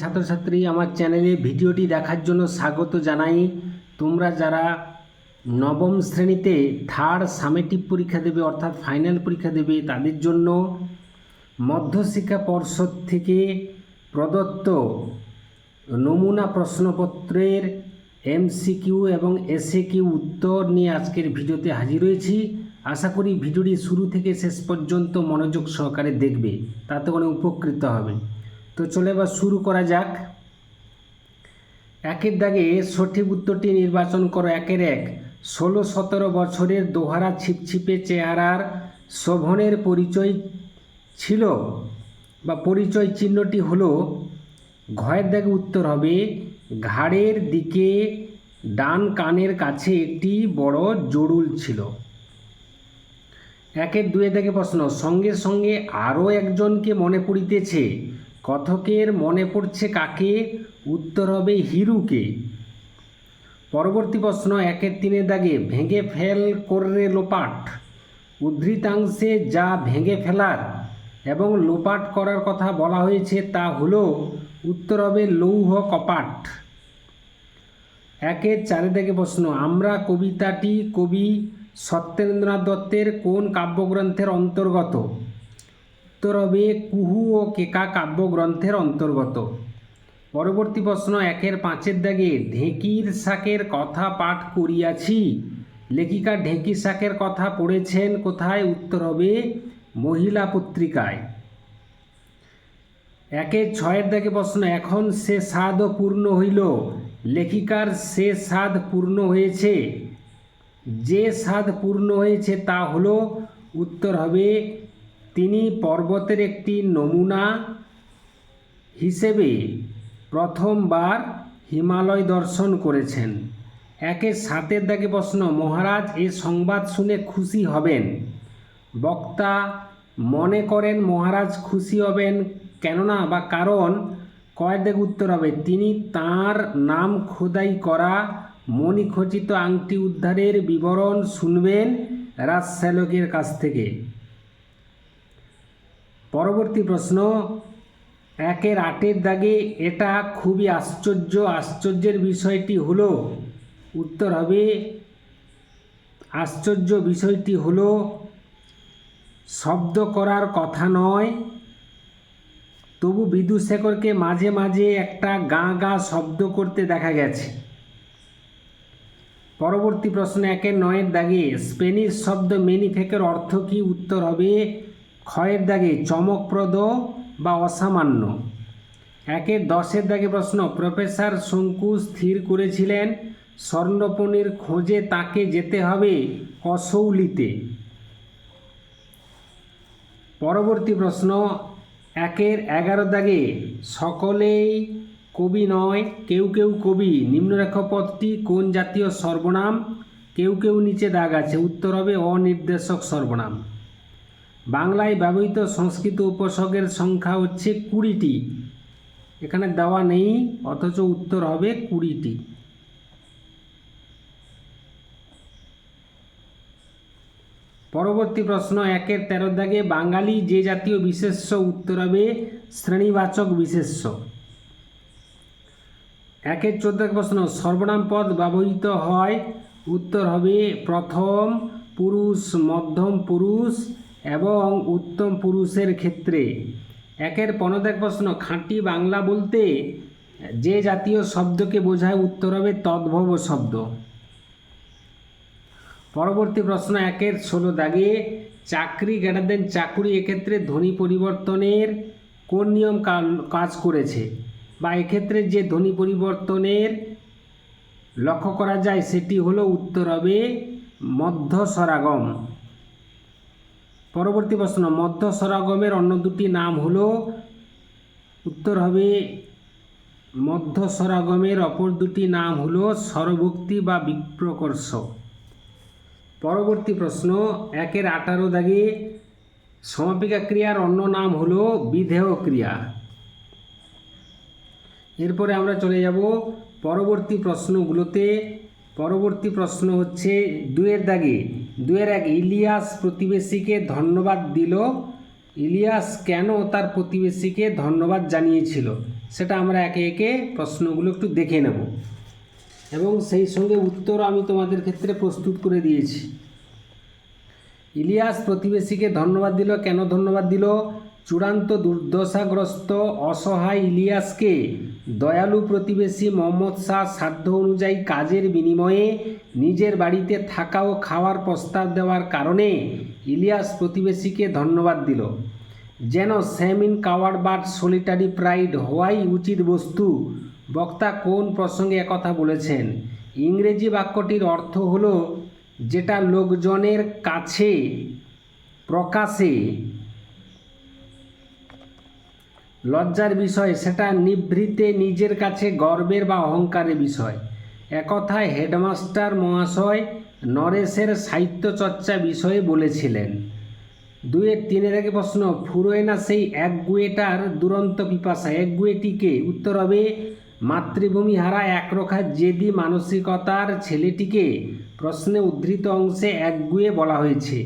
ছাত্রছাত্রী, আমার চ্যানেলে ভিডিওটি দেখার জন্য স্বাগত জানাই। তোমরা যারা নবম শ্রেণীতে থার্ড সামেটিভ পরীক্ষা দেবে, অর্থাৎ ফাইনাল পরীক্ষা দেবে, তাদের জন্য মধ্যশিক্ষা পর্ষদ থেকে প্রদত্ত নমুনা প্রশ্নপত্রের এমসিকিউ এবং এসএকিউ উত্তর নিয়ে আজকের ভিডিওতে হাজির হয়েছি। আশা করি ভিডিওটি শুরু থেকে শেষ পর্যন্ত মনোযোগ সহকারে দেখবে, তাতে অনেক উপকৃত হবে। তো চলে এবার শুরু করা যাক। একের দাগে সঠিক উত্তরটি নির্বাচন করো, একের এক। ষোলো, সতেরো বছরের দোহারা ছিপছিপে চেহারার শোভনের পরিচয় ছিল বা পরিচয় চিহ্নটি হলো, ঘয়ের দাগে উত্তর হবে, ঘাড়ের দিকে ডান কানের কাছে একটি বড় জড়ুল ছিল। একের দুয়ে থেকে প্রশ্ন, সঙ্গে সঙ্গে আরও একজনকে মনে পড়িতেছে কথকের মনে পড়ছে কাকে? উত্তর হবে হিরুকে। পরবর্তী প্রশ্ন, একের তিনের দাগে ভেঙে ফেল কররে লোপাট। উদ্ধৃতাংশে যা ভেঙে ফেলার এবং লোপাট করার কথা বলা হয়েছে তা হল, উত্তর হবে লৌহ কপাট। একের চারে থেকে প্রশ্ন, আমরা কবিতাটি কবি সত্যেন্দ্রনাথ দত্তের কোন কাব্যগ্রন্থের অন্তর্গত? হবে কুহু ও কেকা কাব্যগ্রন্থের অন্তর্গত। পরবর্তী প্রশ্ন, একের পাঁচের দাগে ঢেঁকির শাকের কথা পাঠ করিয়াছি। লেখিকা ঢেঁকি শাকের কথা পড়েছেন কোথায়? উত্তর হবে মহিলা পত্রিকায়। একের ছয়ের দাগে প্রশ্ন, এখন সে স্বাদও পূর্ণ হইল? লেখিকার সে স্বাদ পূর্ণ হয়েছে? যে স্বাদ পূর্ণ হয়েছে তা হলো উত্তর হবে তিনি পর্বতের একটি নমুনা হিসেবে প্রথমবার হিমালয় দর্শন করেছেন। একে সাতের দাগে প্রশ্ন, মহারাজ, এ সংবাদ শুনে খুশি হবেন? বক্তা, মনে করেন মহারাজ খুশি হবেন, কেননা বা কারণ? কয়েক দাগে উত্তর হবে, তিনি তার নাম খোদাই করা মণিখচিত আংটি উদ্ধারের বিবরণ শুনবেন রাজশ্যালকের কাছ থেকে। পরবর্তী প্রশ্ন, একের আটের দাগে এটা খুবই আশ্চর্য, আশ্চর্যের বিষয়টি হলো, উত্তর হবে, আশ্চর্য বিষয়টি হলো, শব্দ করার কথা নয়। তবু বিদুশেখরকে মাঝে মাঝে একটা গা গা শব্দ করতে দেখা গেছে। পরবর্তী প্রশ্ন, একের নয়ের দাগে স্পেনিশ শব্দ মেনিফেকের অর্থ কি? উত্তর হবে ক্ষয়ের দাগে চমকপ্রদ বা অসামান্য? একের দশের দাগে প্রশ্ন, প্রফেসর শঙ্কু স্থির করেছিলেন, স্বর্ণপণির খোঁজে তাকে যেতে হবে কসৌলিতে পরবর্তী প্রশ্ন, একের এগারো দাগে সকলেই কবি নয়, কেউ কেউ কবি। নিম্নরেখা পদটি কোন জাতীয় সর্বনাম? কেউ কেউ নিচে দাগ আছে, উত্তর হবে অনির্দেশক সর্বনাম। বাংলায় ব্যবহৃত সংস্কৃত উপসর্গের সংখ্যা হচ্ছে কুড়িটি। এখানে দেওয়া নেই, অথচ উত্তর হবে কুড়িটি। পরবর্তী প্রশ্ন, একের তেরো দাগে বাঙালি যে জাতীয় বিশেষ্য উত্তর হবে শ্রেণীবাচক বিশেষ্য। একের চোদ্দ প্রশ্ন, সর্বনাম পদ ব্যবহৃত হয়, উত্তর হবে প্রথম পুরুষ, মধ্যম পুরুষ এবং উত্তম পুরুষের ক্ষেত্রে। একের পনেরো প্রশ্ন, খাঁটি বাংলা বলতে যে জাতীয় শব্দকে বোঝায় উত্তর হবে তদ্ভব শব্দ। পরবর্তী প্রশ্ন, একের ষোলো দাগে চাকরি গ্রেটার দেন চাকুরি এক্ষেত্রে ধ্বনি পরিবর্তনের কোন নিয়ম কাজ করেছে? বা এক্ষেত্রে যে ধ্বনি পরিবর্তনের লক্ষ্য করা যায় সেটি হলো উত্তর হবে মধ্য স্বরাগম পরবর্তী প্রশ্ন, মধ্য সরাগমের অন্য দুটি নাম হলো, উত্তর হবে মধ্য স্বরাগমের অপর দুটি নাম হলো স্বরভক্তি বা বিপ্রকর্ষ পরবর্তী প্রশ্ন, একের আঠারো দাগে সমাপিকা ক্রিয়ার অন্য নাম হলো বিধেয় ক্রিয়া। এরপরে আমরা চলে যাব পরবর্তী প্রশ্নগুলোতে পরবর্তী প্রশ্ন হচ্ছে, দুয়ের দাগে, দুয়ের এক ইলিয়াস প্রতিবেশীকে ধন্যবাদ দিল। ইলিয়াস কেন তার প্রতিবেশীকে ধন্যবাদ জানিয়েছিল? সেটা আমরা একে একে প্রশ্নগুলো একটু দেখে নেব। এবং সেই সঙ্গে উত্তর আমি তোমাদের ক্ষেত্রে প্রস্তুত করে দিয়েছি। ইলিয়াস প্রতিবেশীকে ধন্যবাদ দিল। কেন ধন্যবাদ দিল? চূড়ান্ত দুর্দশাগ্রস্ত অসহায় ইলিয়াসকে দয়ালু প্রতিবেশী মোহাম্মদ শাহ সাধ্য অনুযায়ী কাজের বিনিময়ে নিজের বাড়িতে থাকা ও খাওয়ার প্রস্তাব দেওয়ার কারণে ইলিয়াস প্রতিবেশীকে ধন্যবাদ দিল। যেন স্যাম ইন কাওয়ার্ড বাট সলিটারি প্রাইড হওয়াই উচিত বস্তু। বক্তা কোন প্রসঙ্গে একথা বলেছেন? ইংরেজি বাক্যটির অর্থ হলো, যেটা লোকজনের কাছে, প্রকাশে লজ্জার বিষয়, সেটা নিভৃতে নিজের কাছে গর্বের বা অহংকারের বিষয়। একথায় হেডমাস্টার মহাশয় নরেশের সাহিত্য চর্চা বিষয়ে বলেছিলেন, দুয়ের তিনের আগে প্রশ্ন, ফুরোয় না সেই একগুয়েটার দুরন্ত পিপাসা? একগুয়েটিকে উত্তর হবে, মাতৃভূমি হারা একরোখা জেদি মানসিকতার ছেলেটিকে। প্রশ্নে উদ্ধৃত অংশে একগুয়ে বলা হয়েছে।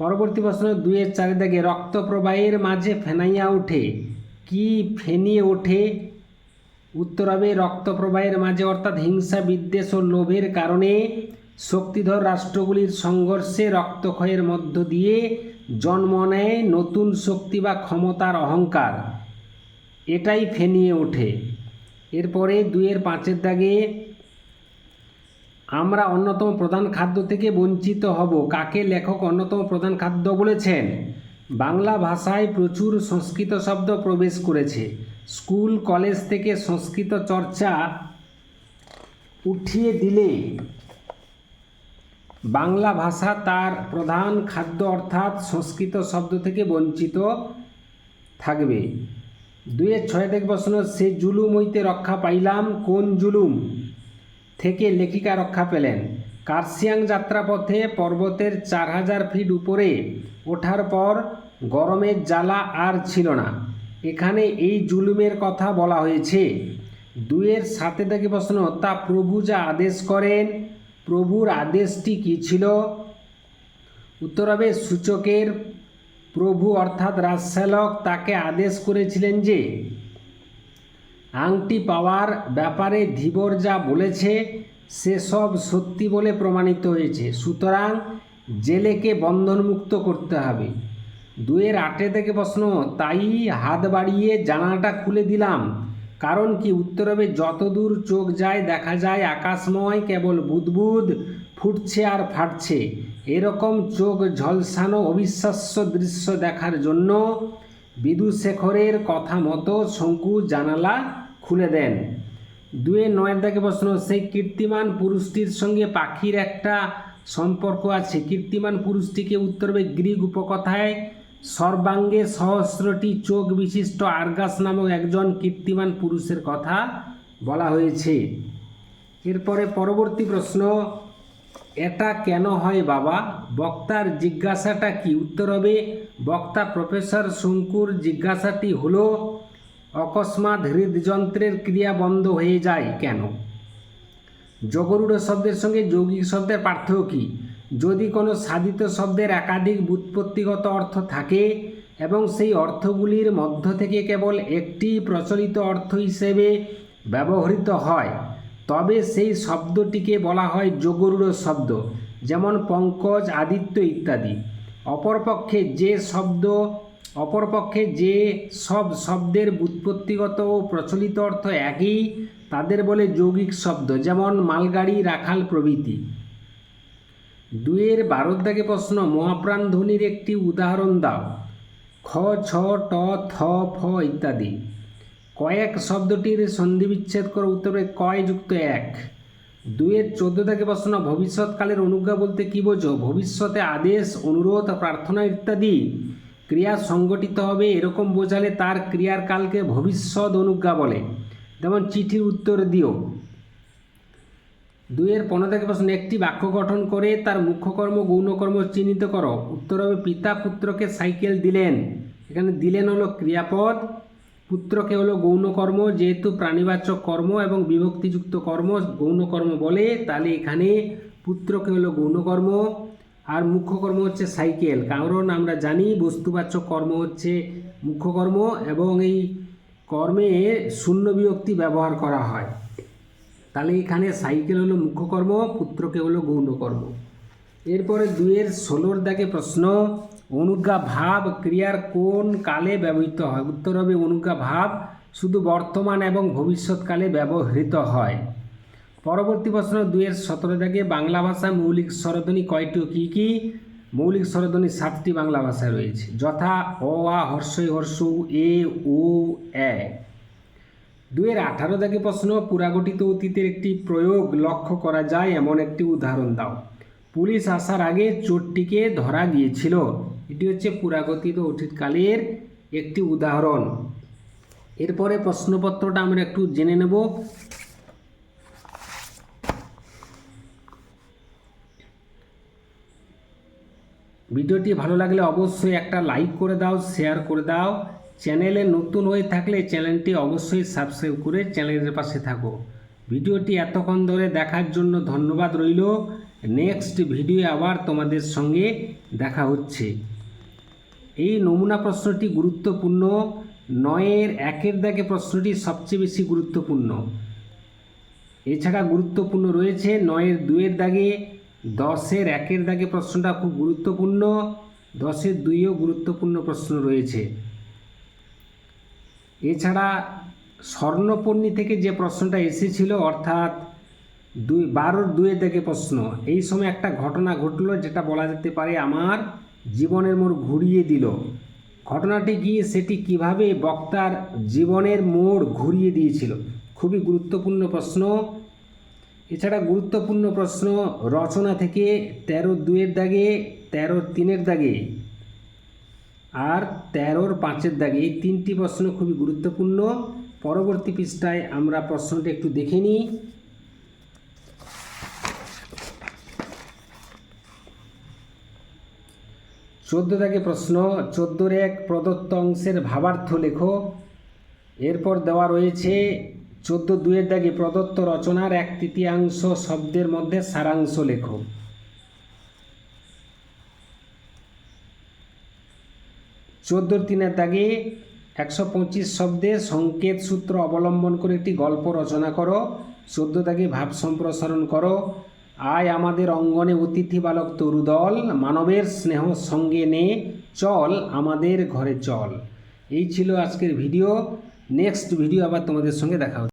পরবর্তী প্রশ্ন দুয়ের চারি দাগে রক্ত প্রবাহের মাঝে ফেনাইয়া ওঠে। কি ফেনিয়ে ওঠে? উত্তর হবে রক্ত প্রবাহের মাঝে, অর্থাৎ হিংসা, বিদ্বেষ ও লোভের কারণে শক্তিধর রাষ্ট্রগুলির সংঘর্ষে রক্তক্ষয়ের মধ্য দিয়ে জন্ম নেয় নতুন শক্তি বা ক্ষমতার অহংকার। এটাই ফেনিয়ে ওঠে। এরপরে দুইয়ের পাঁচের দাগে আমরা অন্যতম প্রধান খাদ্য থেকে বঞ্চিত হব। কাকে লেখক অন্যতম প্রধান খাদ্য বলেছেন? বাংলা ভাষায় প্রচুর সংস্কৃত শব্দ প্রবেশ করেছে। স্কুল, কলেজ থেকে সংস্কৃত চর্চা উঠিয়ে দিলে বাংলা ভাষা তার প্রধান খাদ্য অর্থাৎ সংস্কৃত শব্দ থেকে বঞ্চিত থাকবে। দুয়ের ছয় থেকে প্রশ্ন সে জুলুম হইতে রক্ষা পাইলাম। কোন জুলুম? থেকে লেখিকা রক্ষা পেলেন। কার্সিয়াং যাত্রাপথে পর্বতের চার হাজার ফিট উপরে ওঠার পর গরমের জ্বালা আর ছিল না। এখানে এই জুলুমের কথা বলা হয়েছে। দুয়ের সাথে থেকে প্রশ্ন তা প্রভু যা আদেশ করেন, প্রভুর আদেশটি কী ছিল? উত্তর হবে, সূচকের প্রভু অর্থাৎ রাজশালক তাকে আদেশ করেছিলেন যে আংটি পাওয়ার ব্যাপারে ধীবর যা বলেছে সেসব সত্যি বলে প্রমাণিত হয়েছে। সুতরাং জেলেকে বন্ধনমুক্ত করতে হবে। দুয়ের আটে থেকে প্রশ্ন, তাই হাত বাড়িয়ে জানালাটা খুলে দিলাম। কারণ কি উত্তর হবে যতদূর চোখ যায়, দেখা যায় আকাশময় কেবল বুদবুদ ফুটছে আর ফাটছে। এরকম চোখ ঝলসানো অবিশ্বাস্য দৃশ্য দেখার জন্য বিদুশেখরের কথা মতো শঙ্কু জানালা খুলে দেন। দুয়ে নয়ের দাগে প্রশ্ন সেই কীর্তিমান পুরুষটির সঙ্গে পাখির একটা সম্পর্ক আছে। কীর্তিমান পুরুষটিকে উত্তরবে গ্রিক উপকথায়, সর্বাঙ্গে সহস্রটি চোখ বিশিষ্ট আর্গাস নামক একজন কীর্তিমান পুরুষের কথা বলা হয়েছে। এরপরে পরবর্তী প্রশ্ন এটা কেন হয় বাবা? বক্তার জিজ্ঞাসাটা কি উত্তর হবে? বক্তা প্রফেসর শঙ্কুর জিজ্ঞাসাটি হলো, অকস্মাৎ হৃদযন্ত্রের ক্রিয়া বন্ধ হয়ে যায় কেন? জগরুড় শব্দের সঙ্গে যৌগিক শব্দের পার্থক্য কী? যদি কোনো সাধিত শব্দের একাধিক ব্যুৎপত্তিগত অর্থ থাকে এবং সেই অর্থগুলির মধ্য থেকে কেবল একটি প্রচলিত অর্থ হিসেবে ব্যবহৃত হয় তবে সেই শব্দটিকে বলা হয় যোগরূঢ় শব্দ, যেমন পঙ্কজ, আদিত্য ইত্যাদি। অপরপক্ষে যে শব্দ, অপরপক্ষে যে সব শব্দের ব্যুৎপত্তিগত ও প্রচলিত অর্থ একই, তাদের বলে যৌগিক শব্দ, যেমন মালগাড়ি, রাখাল প্রভৃতি। দুয়ের বারোর প্রশ্ন, মহাপ্রাণ ধ্বনির একটি উদাহরণ দাও। খ, ছ, ট, থ, ফ ইত্যাদি। কয়েক শব্দটির সন্ধিবিচ্ছেদ করে উত্তরে কয় যুক্ত এক? দুয়ের চোদ্দ থেকে প্রশ্ন, ভবিষ্যৎকালের অনুজ্ঞা বলতে কী বোঝো? ভবিষ্যতে আদেশ, অনুরোধ, প্রার্থনা ইত্যাদি ক্রিয়া সংগঠিত হবে, এরকম বোঝালে তার ক্রিয়ার কালকে ভবিষ্যৎ অনুজ্ঞা বলে। যেমন চিঠির উত্তর দিও। দুইয়ের পনেরো থেকে প্রশ্ন, একটি বাক্য গঠন করে তার মুখ্যকর্ম, গৌণকর্ম চিহ্নিত করো। উত্তর হবে, পিতা পুত্রকে সাইকেল দিলেন। এখানে দিলেন হলো ক্রিয়াপদ পুত্রকে হলো গৌণকর্ম, যেহেতু প্রাণীবাচক কর্ম এবং বিভক্তিযুক্ত কর্ম, গৌণকর্ম বলে, তাহলে এখানে পুত্রকে হলো গৌণকর্ম। আর মুখ্য কর্ম হচ্ছে সাইকেল, কারণ আমরা জানি বস্তুবাচক কর্ম হচ্ছে মুখ্য কর্ম এবং এই কর্মে শূন্য বিভক্তি ব্যবহার করা হয়। তাহলে এখানে সাইকেল হলো মুখ্য কর্ম, পুত্রকে হলো গৌণ কর্ম এরপরে দুয়ের ষোলোর দাগে প্রশ্ন অনুজ্ঞা ভাব ক্রিয়ার কোন কালে ব্যবহৃত হয়? উত্তর হবে অনুজ্ঞা ভাব শুধু বর্তমান এবং ভবিষ্যৎকালে ব্যবহৃত হয়। পরবর্তী প্রশ্ন দুয়ের সতেরো দাগে বাংলা ভাষায় মৌলিক স্বরধ্বনি কয়টি কী কী? মৌলিক স্বরধ্বনি সাতটি বাংলা ভাষায় রয়েছে। যথা অ আ, হর্ষই হর্ষ, এ, ও, এ। দুয়ের আঠারো দাগে প্রশ্ন, পুরাগঠিত অতীতের একটি প্রয়োগ লক্ষ্য করা যায়? এমন একটি উদাহরণ দাও। পুলিশ আসার আগে চোরটিকে ধরা গিয়েছিল। এটি হচ্ছে পুরাগঠিত অতীতকালের একটি উদাহরণ। এরপরে প্রশ্নপত্রটা আমরা একটু জেনে নেব। ভিডিওটি ভালো লাগলে অবশ্যই একটা লাইক করে দাও, শেয়ার করে দাও। চ্যানেলে নতুন হয়ে থাকলে চ্যানেলটি অবশ্যই সাবস্ক্রাইব করে চ্যানেলের পাশে থাকো। ভিডিওটি এতক্ষণ ধরে দেখার জন্য ধন্যবাদ রইল। নেক্সট ভিডিও আবার তোমাদের সঙ্গে দেখা হচ্ছে। এই নমুনা প্রশ্নটি গুরুত্বপূর্ণ। নয়ের একের দাগে প্রশ্নটি সবচেয়ে বেশি গুরুত্বপূর্ণ। এছাড়া গুরুত্বপূর্ণ রয়েছে, নয়ের দুয়ের দাগে, দশের একের দাগে প্রশ্নটা খুব গুরুত্বপূর্ণ, দশের দুইও গুরুত্বপূর্ণ প্রশ্ন রয়েছে। এছাড়া স্বর্ণপর্ণী থেকে যে প্রশ্নটা এসেছিল, অর্থাৎ দুই, বারোর দুয়ের দাগে প্রশ্ন, এই সময় একটা ঘটনা ঘটলো যেটা বলা যেতে পারে আমার জীবনের মোড় ঘুরিয়ে দিল। ঘটনাটি গিয়ে সেটি কীভাবে বক্তার জীবনের মোড় ঘুরিয়ে দিয়েছিল? খুবই গুরুত্বপূর্ণ প্রশ্ন। এছাড়া গুরুত্বপূর্ণ প্রশ্ন, রচনা থেকে তেরো দুয়ের দাগে তেরো তিনের দাগে আর তেরোর পাঁচের দাগে। এই তিনটি প্রশ্ন খুবই গুরুত্বপূর্ণ। পরবর্তী পৃষ্ঠায় আমরা প্রশ্নটি একটু দেখে নিই। চোদ্দ দাগে প্রশ্ন, চোদ্দোর এক প্রদত্ত অংশের ভাবার্থ লেখো। এরপর দেওয়া রয়েছে, চোদ্দ দুয়ের দাগে প্রদত্ত রচনার এক তৃতীয়াংশ শব্দের মধ্যে সারাংশ লেখো। চোদ্দোর তিনের দাগে একশো পঁচিশ শব্দে সংকেত সূত্র অবলম্বন করে একটি গল্প রচনা করো। চোদ্দ দাগে ভাব সম্প্রসারণ করো। আয় আমাদের অঙ্গনে অতিথি বালক তরুদল, মানবের স্নেহ সঙ্গে নে, চল আমাদের ঘরে চল। এই ছিল আজকের ভিডিও। নেক্সট ভিডিও আবার তোমাদের সঙ্গে দেখা